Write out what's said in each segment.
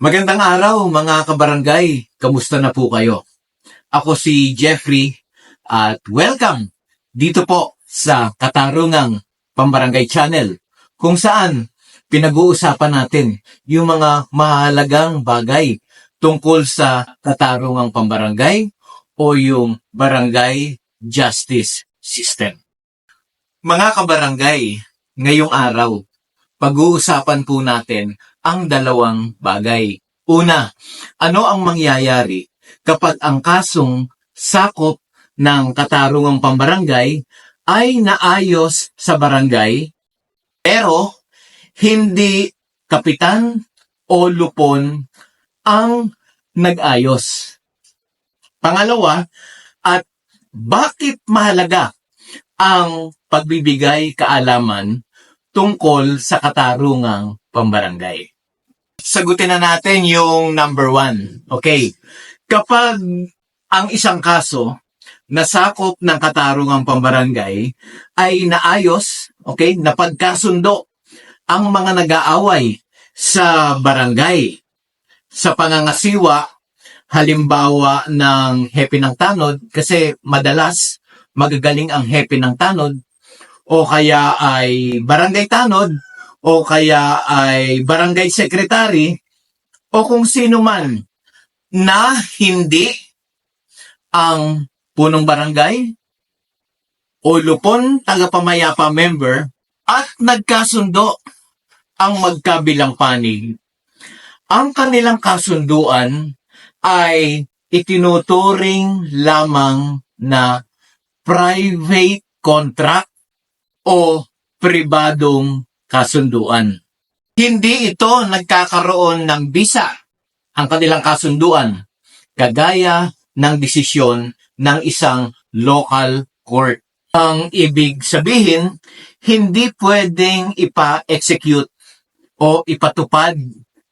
Magandang araw mga kabarangay. Kamusta na po kayo? Ako si Jeffrey at welcome dito po sa Katarungang Pambarangay Channel kung saan pinag-uusapan natin yung mga mahalagang bagay tungkol sa Katarungang Pambarangay o yung Barangay Justice System. Mga kabarangay, ngayong araw, pag-uusapan po natin ang dalawang bagay. Una, ano ang mangyayari kapag ang kasong sakop ng katarungang pambarangay ay naayos sa barangay pero hindi kapitan o lupon ang nag-ayos. Pangalawa, at bakit mahalaga ang pagbibigay kaalaman tungkol sa katarungang pambarangay. Sagutin na natin yung number one. Okay. Kapag ang isang kaso nasakop ng katarungang pambarangay ay naayos, okay, napagkasundo ang mga nag-aaway sa barangay sa pangangasiwa halimbawa ng hepe ng tanod kasi madalas magagaling ang hepe ng tanod o kaya ay barangay tanod o kaya ay barangay secretary o kung sino man na hindi ang punong barangay o lupon tagapamayapa member at nagkasundo ang magkabilang panig. Ang kanilang kasunduan ay itinuturing lamang na private contract o pribadong kasunduan. Hindi ito nagkakaroon ng bisa ang kanilang kasunduan kagaya ng desisyon ng isang local court. Ang ibig sabihin, hindi pwedeng ipa-execute o ipatupad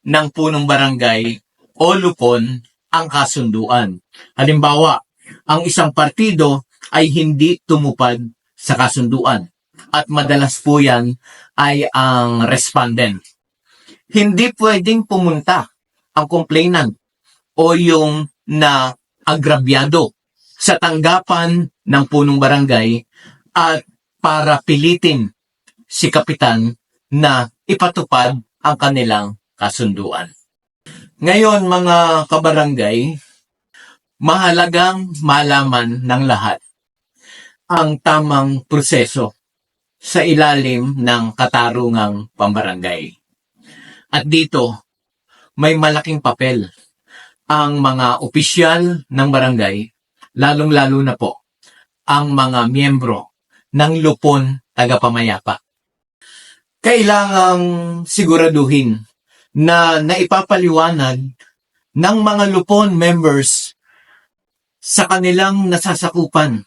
ng punong barangay o lupon ang kasunduan. Halimbawa, ang isang partido ay hindi tumupad sa kasunduan at madalas po yan ay ang respondent. Hindi pwedeng pumunta ang complainant o yung na agrabyado sa tanggapan ng punong barangay at para pilitin si kapitan na ipatupad ang kanilang kasunduan. Ngayon mga kabarangay, mahalagang malaman ng lahat ang tamang proseso sa ilalim ng katarungang pambarangay. At dito, may malaking papel ang mga opisyal ng barangay, lalong-lalo na po ang mga miyembro ng lupon tagapamayapa. Kailangang siguraduhin na naipapaliwanag ng mga lupon members sa kanilang nasasakupan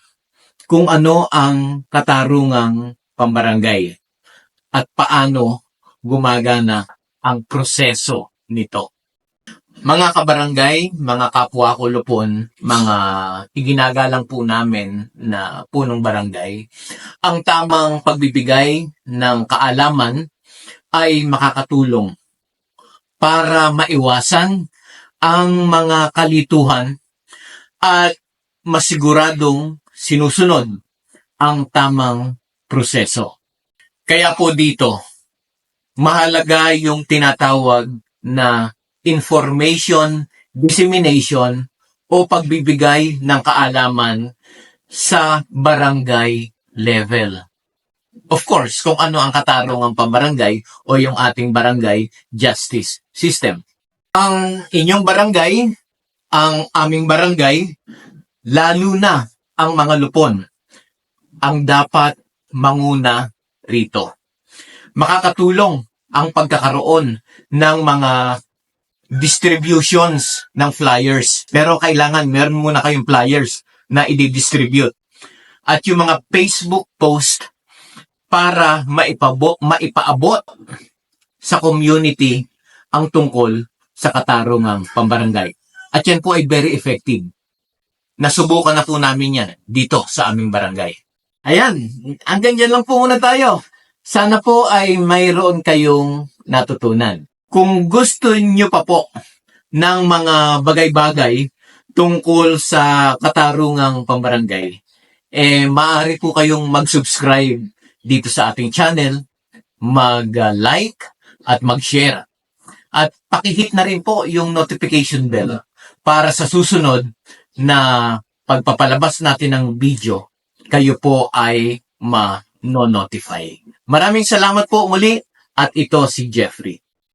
kung ano ang katarungang pambarangay at paano gumagana ang proseso nito. Mga kabarangay, mga kapwa ko lupon, mga iginagalang po namin na punong barangay, ang tamang pagbibigay ng kaalaman ay makakatulong para maiwasan ang mga kalituhan at masiguradong sinusunod ang tamang proseso. Kaya po dito, mahalaga yung tinatawag na information dissemination o pagbibigay ng kaalaman sa barangay level. Of course, kung ano ang katarungang pambarangay o yung ating barangay justice system. Ang inyong barangay, ang aming barangay, lalo na ang mga lupon, ang dapat manguna rito. Makakatulong ang pagkakaroon ng mga distributions ng flyers. Pero kailangan meron muna kayong flyers na i-distribute. At yung mga Facebook post para maipabo, maipaabot sa community ang tungkol sa katarungang pambarangay. At yan po ay very effective. Nasubukan na po namin yan dito sa aming barangay. Ayan, hanggang dyan lang po muna tayo. Sana po ay mayroon kayong natutunan. Kung gusto nyo pa po ng mga bagay-bagay tungkol sa katarungang pambarangay, eh maaari po kayong mag-subscribe dito sa ating channel, mag-like at mag-share. At pakihit na rin po yung notification bell para sa susunod na pagpapalabas natin ng video, kayo po ay ma-notify. Maraming salamat po muli at ito si Jeffrey.